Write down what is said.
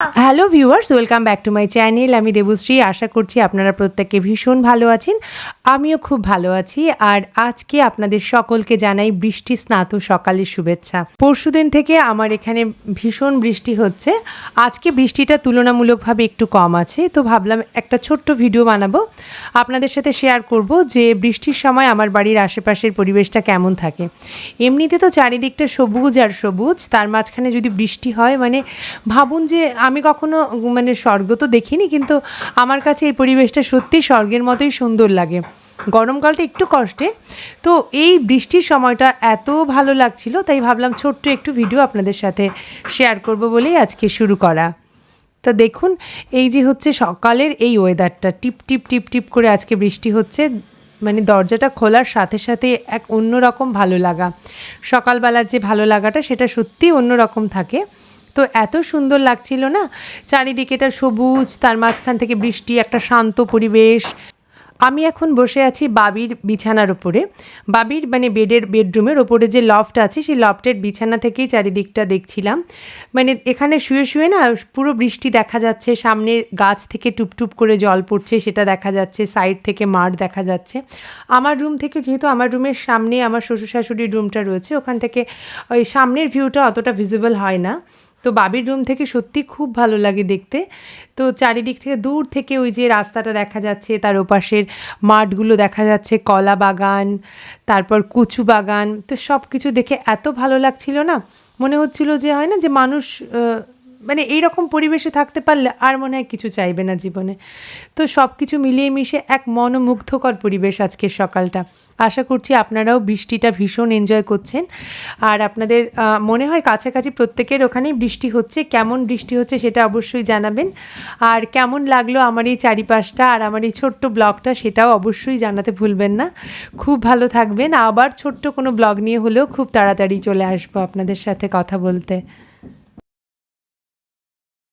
Hello viewers welcome back to my channel আমি দেবশ্রী, আশা করছি আপনারা প্রত্যেকে ভীষণ ভালো আছেন। আমিও খুব ভালো আছি। আর আজকে আপনাদের সকলকে জানাই বৃষ্টি স্নাত সকালের শুভেচ্ছা। পরশুদিন থেকে আমার এখানে ভীষণ বৃষ্টি হচ্ছে। আজকে বৃষ্টিটা তুলনামূলকভাবে একটু কম আছে। তো ভাবলাম একটা ছোট্ট ভিডিও বানাবো। আপনাদের সাথে শেয়ার করব যে বৃষ্টির সময় আমার বাড়ির আশেপাশের পরিবেশটা কেমন থাকে। এমনিতে তো চারিদিকটা সবুজ আর সবুজ। তার মাঝখানে যদি বৃষ্টি হয় মানে ভাবুন যে আমি কখনো মানে স্বর্গ তো দেখিনি, কিন্তু আমার কাছে এই পরিবেশটা সত্যি স্বর্গের মতোই সুন্দর লাগে। গরমকালটা একটু কষ্টে। তো এই বৃষ্টির সময়টা এত ভালো লাগছিল, তাই ভাবলাম ছোট্ট একটু ভিডিও আপনাদের সাথে শেয়ার করব বলেই আজকে শুরু করা। তো দেখুন, এই যে হচ্ছে সকালের এই ওয়েদারটা টিপ টিপ টিপ টিপ করে আজকে বৃষ্টি হচ্ছে মানে দরজাটা খোলার সাথে সাথে এক অন্যরকম ভালো লাগা। সকালবেলার যে ভালো লাগাটা, সেটা সত্যিই অন্যরকম থাকে। তো এত সুন্দর লাগছিল না? চারিদিকেটা সবুজ, তার মাঝখান থেকে বৃষ্টি, একটা শান্ত পরিবেশ। আমি এখন বসে আছি বাবির বিছানার ওপরে বাবির মানে বেডের, বেডরুমের ওপরে যে লফট আছে, সেই লফটের বিছানা থেকেই চারিদিকটা দেখছিলাম। মানে এখানে শুয়ে শুয়ে না পুরো বৃষ্টি দেখা যাচ্ছে, সামনে গাছ থেকে টুপটুপ করে জল পড়ছে, সেটা দেখা যাচ্ছে সাইড থেকে মাঠ দেখা যাচ্ছে। আমার রুম থেকে যেহেতু আমার রুমের সামনে আমার শ্বশুর শাশুড়ির রুমটা রয়েছে, ওখান থেকে ওই সামনের ভিউটা অতটা ভিজিবল হয় না। তো বাবির রুম থেকে সত্যি খুব ভালো লাগে দেখতে। তো চারিদিক থেকে দূর থেকে ওই যে রাস্তাটা দেখা যাচ্ছে, তার ওপাশের মাঠগুলো দেখা যাচ্ছে, কলা বাগান, তারপর কুচু বাগান। তো সব কিছু দেখে এত ভালো লাগছিল না? মনে হচ্ছিল যে হয় না যে মানুষ মানে এইরকম পরিবেশে থাকতে পারলে আর মনে হয় কিছু চাইবে না জীবনে। তো সব কিছু মিলিয়ে মিশে এক মনোমুগ্ধকর পরিবেশ আজকের সকালটা। আশা করছি আপনারাও বৃষ্টিটা ভীষণ এনজয় করছেন। আর আপনাদের মনে হয় কাছাকাছি প্রত্যেকের ওখানেই বৃষ্টি হচ্ছে। কেমন বৃষ্টি হচ্ছে সেটা অবশ্যই জানাবেন। আর কেমন লাগল আমার এই চারিপাশটা আর আমার এই ছোট্ট ব্লগটা সেটাও অবশ্যই জানাতে ভুলবেন না। খুব ভালো থাকবেন। আবার ছোট্ট কোনো ব্লগ নিয়ে হলেও খুব তাড়াতাড়ি চলে আসব আপনাদের সাথে কথা বলতে।